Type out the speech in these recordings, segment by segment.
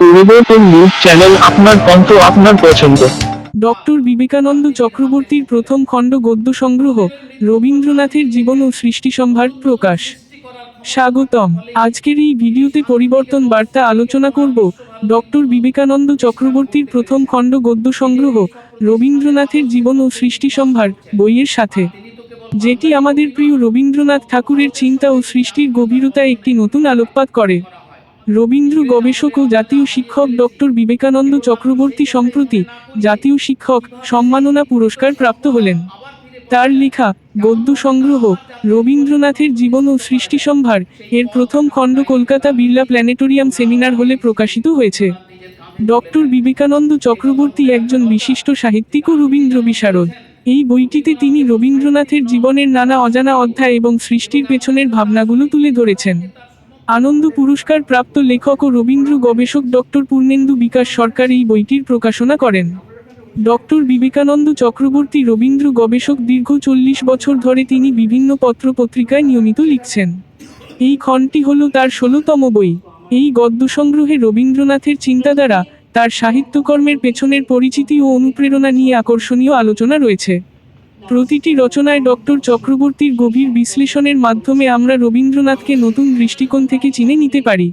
পরিবর্তন news channel আপনার আপনার পছন্দ। ডক্টর বিবেকানন্দ চক্রবর্তীর প্রথম খণ্ড গদ্য সংগ্রহ রবীন্দ্রনাথের জীবন ও সৃষ্টি সম্ভার প্রকাশ। স্বাগতম। আজকের এই ভিডিওতে পরিবর্তন বার্তা আলোচনা করব ডক্টর বিবেকানন্দ চক্রবর্তীর প্রথম খণ্ড গদ্য সংগ্রহ রবীন্দ্রনাথের জীবন ও সৃষ্টি সম্ভার বইয়ের সাথে। যেটি আমাদের প্রিয় রবীন্দ্রনাথ ঠাকুরের চিন্তা ও সৃষ্টির গভীরতায় একটি নতুন আলোকপাত করে। রবীন্দ্র গবেষক ও জাতীয় শিক্ষক ডক্টর বিবেকানন্দ চক্রবর্তী সম্প্রতি জাতীয় শিক্ষক সম্মাননা পুরস্কার প্রাপ্ত হলেন। তার লেখা, গদ্য সংগ্রহ, রবীন্দ্রনাথের জীবন ও সৃষ্টি সম্ভার এর প্রথম খণ্ড কলকাতা বিড়লা প্ল্যানেটোরিয়াম সেমিনার হলে প্রকাশিত হয়েছে। ডক্টর বিবেকানন্দ চক্রবর্তী একজন বিশিষ্ট সাহিত্যিক ও রবীন্দ্র বিশারদ। এই বইটিতে তিনি রবীন্দ্রনাথের জীবনের নানা অজানা অধ্যায় এবং সৃষ্টির পেছনের ভাবনাগুলো তুলে ধরেছেন। আনন্দ পুরস্কার প্রাপ্ত লেখক ও রবীন্দ্র গবেষক ডক্টর পূর্ণেন্দু বিকাশ সরকার এই বইটির প্রকাশনা করেন। ডক্টর বিবেকানন্দ চক্রবর্তী রবীন্দ্র গবেষক দীর্ঘ চল্লিশ বছর ধরে তিনি বিভিন্ন পত্র পত্রিকায় নিয়মিত লিখছেন। এই খণ্ডটি হল তার ষোলোতম বই। এই গদ্য সংগ্রহে রবীন্দ্রনাথের চিন্তাধারা, তার সাহিত্যকর্মের পেছনের পরিচিতি ও অনুপ্রেরণা নিয়ে আকর্ষণীয় আলোচনা রয়েছে। প্রতিটি রচনায় ডক্টর চক্রবর্তীর গভীর বিশ্লেষণের মাধ্যমে আমরা রবীন্দ্রনাথকে নতুন দৃষ্টিকোণ থেকে চিনে নিতে পারি।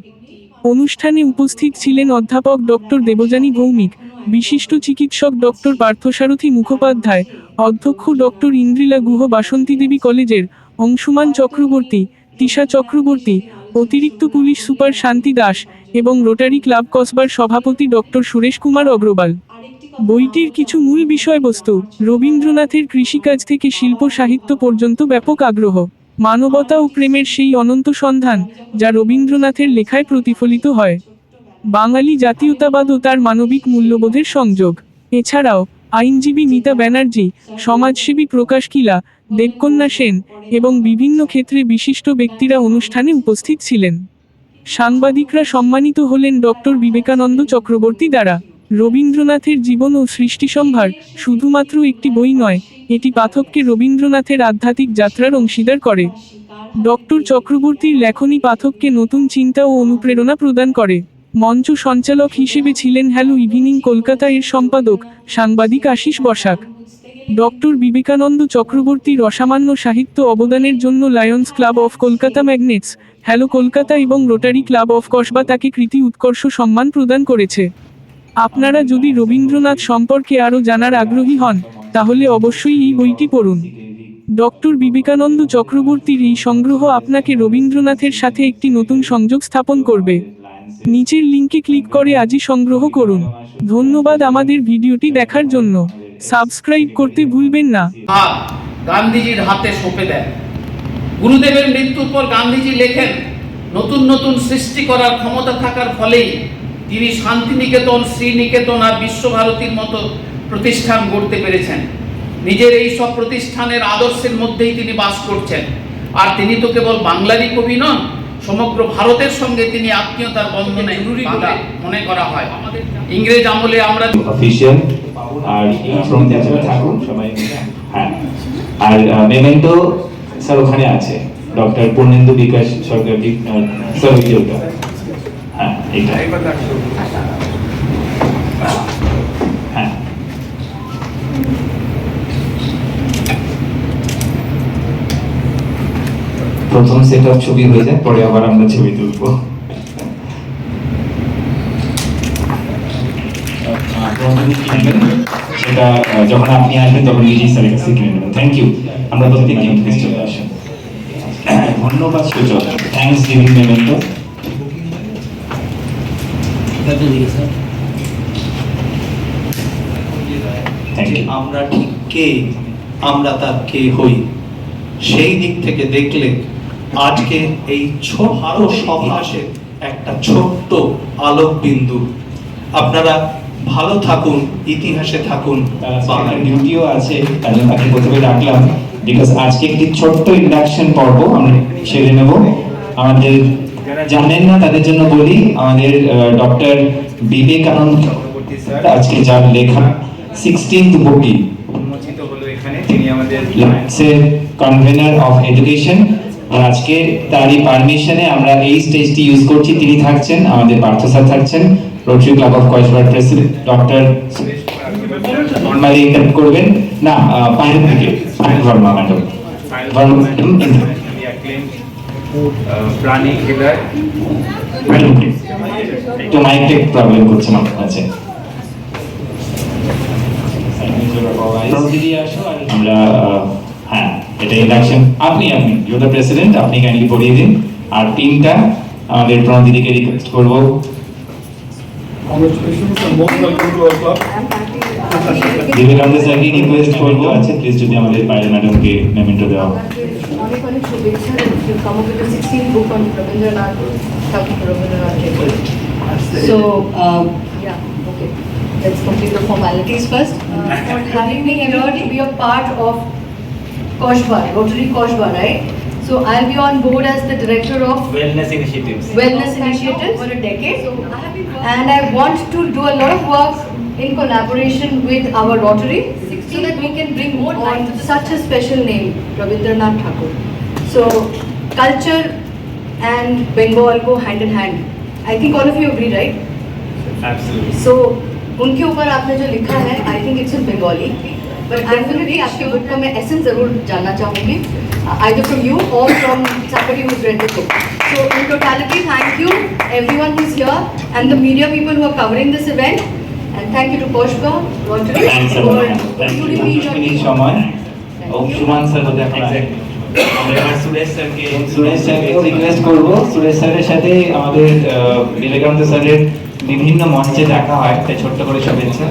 অনুষ্ঠানে উপস্থিত ছিলেন অধ্যাপক ডক্টর দেবযানী ভৌমিক, বিশিষ্ট চিকিৎসক ডক্টর পার্থসারথী মুখোপাধ্যায়, অধ্যক্ষ ডক্টর ইন্দ্রিলা গুহ বাসন্তী দেবী কলেজের অংশুমান চক্রবর্তী, তিশা চক্রবর্তী, অতিরিক্ত পুলিশ সুপার শান্তি দাস এবং রোটারি ক্লাব কসবার সভাপতি ডক্টর সুরেশ কুমার অগ্রওয়াল। বইটির কিছু মূল বিষয়বস্তু রবীন্দ্রনাথের কৃষিকাজ থেকে শিল্প সাহিত্য পর্যন্ত ব্যাপক আগ্রহ, মানবতা ও প্রেমের সেই অনন্ত সন্ধান যা রবীন্দ্রনাথের লেখায় প্রতিফলিত হয়। বাঙালি জাতীয়তাবাদ ও তার মানবিক মূল্যবোধের সংযোগ। এছাড়াও, আইনজীবী মিতা ব্যানার্জি, সমাজসেবী প্রকাশ কিলা, দেবকন্যা সেন এবং বিভিন্ন ক্ষেত্রে বিশিষ্ট ব্যক্তিরা অনুষ্ঠানে উপস্থিত ছিলেন। সাংবাদিকরা সম্মানিত হলেন ডক্টর বিবেকানন্দ চক্রবর্তী দ্বারা। রবীন্দ্রনাথের জীবন ও সৃষ্টি সম্ভার শুধুমাত্র একটি বই নয়, এটি পাঠককে রবীন্দ্রনাথের আধ্যাত্মিক যাত্রার অংশীদার করে। ডক্টর চক্রবর্তীর লেখনী পাঠককে নতুন চিন্তা ও অনুপ্রেরণা প্রদান করে। মঞ্চ সঞ্চালক হিসেবে ছিলেন হ্যালো ইভিনিং কলকাতা এর সম্পাদক, সাংবাদিক আশিস বসাক। ডক্টর বিবেকানন্দ চক্রবর্তীর অসামান্য সাহিত্য অবদানের জন্য Lions Club of Kolkata Magnets, hello Kolkata এবং রোটারি ক্লাব অফ কসবা তাকে কৃতি উৎকর্ষ সম্মান প্রদান করেছে। আপনারা যদি রবীন্দ্রনাথ সম্পর্কে আরও জানার আগ্রহী হন, তাহলে অবশ্যই এই বইটি পড়ুন। ডক্টর বিবেকানন্দ চক্রবর্তীর এই সংগ্রহ আপনাকে রবীন্দ্রনাথের সাথে একটি নতুন সংযোগ স্থাপন করবে। নিচের লিঙ্কে ক্লিক করে আজই সংগ্রহ করুন। ধন্যবাদ আমাদের ভিডিওটি দেখার জন্য। সাবস্ক্রাইব করতে ভুলবেন না। গান্ধীজির হাতে সঁপে দেন। গুরুদেবের মৃত্যুর পর গান্ধীজি লেখেন, নতুন নতুন সৃষ্টি করার ক্ষমতা থাকার ফলেই তিনি শান্তিনিকেতন শ্রীনিকেতন আর বিশ্বভারতীর মতো প্রতিষ্ঠান গড়তে পেরেছেন। নিজের এই সব প্রতিষ্ঠানের আদর্শের মধ্যেই তিনি বাস করছেন। আর তিনি তো কেবল বাংলারই কবি নন সমগ্র ভারতের সঙ্গে তিনি আত্মীয়তার বন্ধনে জরুরি বলে মনে করা হয়। ইংরেজ আমলে আমরা অফিসিয়াল আর থাকুন সবাই হ্যাঁ। আর মেমেন্টো স্যার ওখানে আছে ডক্টর পূর্ণেন্দু বিকাশ সরকার স্যার হ্যাঁ। প্রথম সেট অফ ছবি হয়ে যায় পরে আবার আমরা ছবি তুলবো। সেটা যখন আপনি আসবেন তখন নিজেই স্যারের কাছে কিনে নেবেন। থ্যাংক ইউ আমরা প্রত্যেকে প্লিজ চলে আসেন ধন্যবাদ সুযোগ থ্যাংকস গিভিং মেমেন্টো আমরা ঠিক কে আমরা তার কে হই সেই দিক থেকে দেখলে আজকে এই একটা ছোট্ট আলোক বিন্দু আপনারা ভালো থাকুন ইতিহাসে থাকুন বাংলার ডিউটিও আছে তাই জন্য তাকে প্রথমে ডাকলাম বিকজ আজকে একটি ছোট্ট ইন্ডাকশন পর্ব আমরা সেরে নেব। আমাদের যারা জানেন না তাদের জন্য বলি আমাদের ডক্টর বিবেকানন্দ চক্রবর্তী স্যার আজকে যার লেখা সিক্সটিন্থ বইটি উন্মোচিত হলো এখানে তিনি আমাদের কনভেনার অফ এডুকেশন আজকে তারই পারমিশনে আমরা এই স্টেজটি ইউজ করছি। তিনি থাকছেন আমাদের পার্থ স্যার থাকছেন রোটারি ক্লাব অফ কয়েসবার প্রেসিডেন্ট ডক্টর নর্মালি ইন্টারপ্ট করবেন। না বাইরে থেকে সায়ন ভার্মা ম্যাডাম। ভার্মা ম্যাডাম প্রাণী খেলায় ম্যাডাম একটু মাইক প্রবলেম করছে আমার হ্যাঁ এটা ইন্ডাকশন আপনি আপনি ইউ দ্য প্রেসিডেন্ট আপনি কাইন্ডলি পড়িয়ে দিন। আর তিনটা আমাদের প্রণব দিদিকে রিকোয়েস্ট করব। বিবেকানন্দ স্যারকে রিকোয়েস্ট করবো আছে প্লিজ যদি আমাদের বাইরে ম্যাডামকে মেমেন্টো দেওয়া হয়। অনেক অনেক শুভেচ্ছা you come up with a 16 book on Rabindranath Tagore Rabindranath Tagore. So, um, yeah, okay. Let's complete the formalities first. Uh, for having me here to be a part of Koshbar, Rotary Koshbar, right? So I'll be on board as the director of Wellness initiatives. wellness initiatives for a decade. And I want to do a lot of work in collaboration with our Rotary so that we can bring more on such a special name, Rabindranath Tagore. So culture and Bengal go hand in hand. I think all of you agree, right? Absolutely. So उनके ऊपर आपने जो लिखा है I think it's in Bengali but definitely आपके book का मैं essence जरूर जानना चाहूँगी either from you or from somebody who's read the book. So in totality, thank you everyone who's here and the media people who are covering this event. And thank you to Koshka, Rotary thanks for thank you including me in your minute সময় ও সুমান sir বোধহয় এখন আসবে। আমরা এবার সুরেশ স্যারকে সুরেশ স্যারকে request করব সুরেশ স্যারের সাথে আমাদের আহ, বিবেকানন্দ স্যারের বিভিন্ন মঞ্চে দেখা হয় তাই ছোট্ট করে শুভেচ্ছা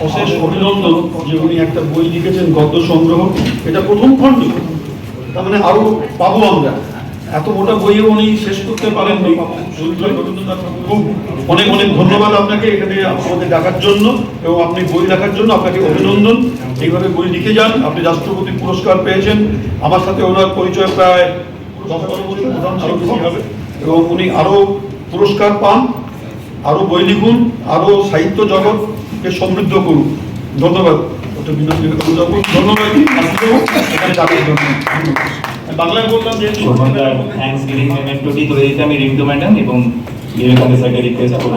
অশেষ অভিনন্দন যে উনি একটা বই লিখেছেন, গদ্য সংগ্রহ। এটা প্রথম খণ্ড। তার মানে আরও পাবো আমরা। এত মোটা বইও উনি শেষ করতে পারেননি। অনেক অনেক ধন্যবাদ আপনাকে এখানে আমাদের ডাকার জন্য এবং আপনি বই লেখার জন্য আপনাকে অভিনন্দন। এইভাবে বই লিখে যান। আপনি রাষ্ট্রপতি পুরস্কার পেয়েছেন। আমার সাথে ওনার পরিচয় প্রায় দশ বারো বছর এবং উনি আরও পুরস্কার পান। আরও বই লিখুন আরও সাহিত্য জগৎকে সমৃদ্ধ করুন। ধন্যবাদ। বাংলায় বললাম যে গিভিং মেমেন্টোটি তুলে দিতে আমি রিন্টু ম্যাডাম এবং বিবেকানন্দ স্যারকে রিকোয়েস্ট করব।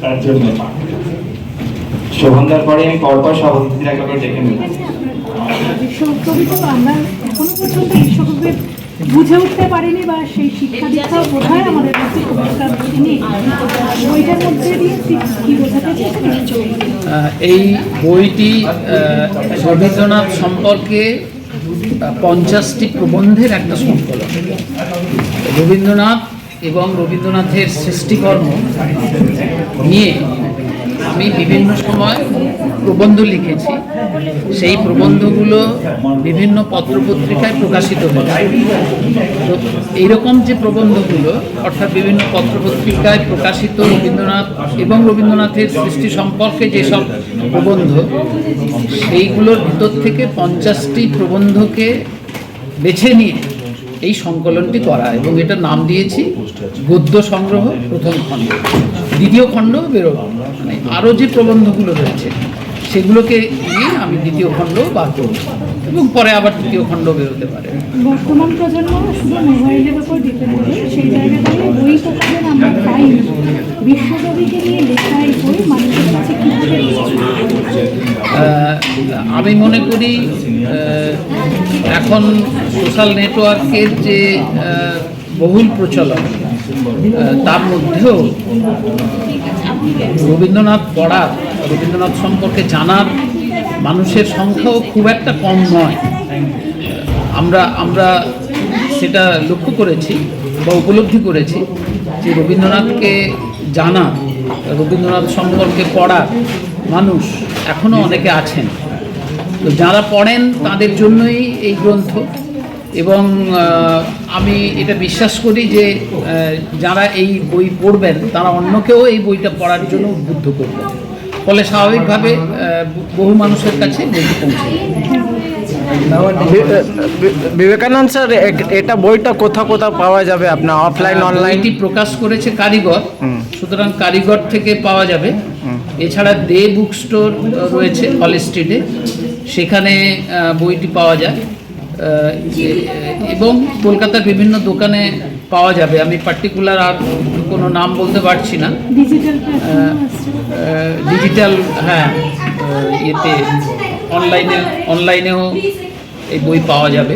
তার জন্য। শোভনদার পরে আমি পরপর সব অতিথিরা একবার ডেকে নেব। বিশ্ববিদ্যালয় তো আমরা এখনও পর্যন্ত বিশ্বকবির বুঝে উঠতে পারিনি বা সেই শিক্ষা দীক্ষা বোধহয় আমাদের কাছে খুব একটা নেই। বইটার মধ্যে দিয়ে কি বোঝাতে এই বইটি রবীন্দ্রনাথ সম্পর্কে পঞ্চাশটি প্রবন্ধের একটা সংকলন। রবীন্দ্রনাথ এবং রবীন্দ্রনাথের সৃষ্টিকর্ম নিয়ে আমি বিভিন্ন সময় প্রবন্ধ লিখেছি, সেই প্রবন্ধগুলো বিভিন্ন পত্রপত্রিকায় প্রকাশিত হয়েছে। তো এইরকম যে প্রবন্ধগুলো, অর্থাৎ বিভিন্ন পত্রপত্রিকায় প্রকাশিত রবীন্দ্রনাথ এবং রবীন্দ্রনাথের সৃষ্টি সম্পর্কে যেসব প্রবন্ধ, সেইগুলোর ভিতর থেকে পঞ্চাশটি প্রবন্ধকে বেছে নিয়ে এই সংকলনটি করা এবং এটার নাম দিয়েছি, গদ্য সংগ্রহ প্রথম খণ্ড। দ্বিতীয় খণ্ড বেরোবে মানে আরও যে প্রবন্ধগুলো রয়েছে সেগুলোকে নিয়ে আমি দ্বিতীয় খণ্ড বার করব এবং পরে আবার তৃতীয় খণ্ড বেরোতে পারে বর্তমান প্রজন্ম শুধু মোবাইলের উপর ডিপেন্ড সেই জায়গা দাঁড়িয়ে বই প্রকাশের আমরা পাই বিশ্বকবিকে নিয়ে লেখা এই বই মানুষের কাছে কীভাবে পৌঁছবে? আহ, আমি মনে করি এখন সোশ্যাল নেটওয়ার্কের যে বহুল প্রচলন তার মধ্যেও রবীন্দ্রনাথ পড়ার রবীন্দ্রনাথ সম্পর্কে জানার মানুষের সংখ্যাও খুব একটা কম নয়। আমরা আমরা সেটা লক্ষ্য করেছি বা উপলব্ধি করেছি যে রবীন্দ্রনাথকে জানা, রবীন্দ্রনাথ সম্পর্কে পড়ার মানুষ এখনও অনেকে আছেন। তো যারা পড়েন তাদের জন্যই এই গ্রন্থ এবং আমি এটা বিশ্বাস করি যে যারা এই বই পড়বেন তারা অন্যকেও এই বইটা পড়ার জন্য উদ্বুদ্ধ করবেন। ফলে স্বাভাবিকভাবে বহু মানুষের কাছে বইটি পৌঁছে বিবেকানন্দ স্যার এটা বইটা কোথাও কোথাও পাওয়া যাবে আপনার অফলাইন অনলাইন প্রকাশ করেছে কারিগর। সুতরাং কারিগর থেকে পাওয়া যাবে। এছাড়া দে বুক স্টোর রয়েছে হল স্ট্রিটে। সেখানে বইটি পাওয়া যায়। এবং কলকাতার বিভিন্ন দোকানে পাওয়া যাবে। আমি পার্টিকুলার আর কোনো নাম বলতে পারছি না। ডিজিটাল হ্যাঁ ইয়েতে অনলাইনে অনলাইনেও এই বই পাওয়া যাবে।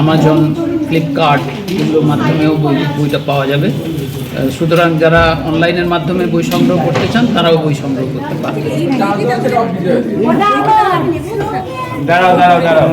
আমাজন ফ্লিপকার্ট এগুলোর মাধ্যমেও বই বইটা পাওয়া যাবে। সুতরাং যারা অনলাইনের মাধ্যমে বই সংগ্রহ করতে চান তারাও বই সংগ্রহ করতে পারবে। দাঁড়াও দাঁড়াও দাঁড়াও।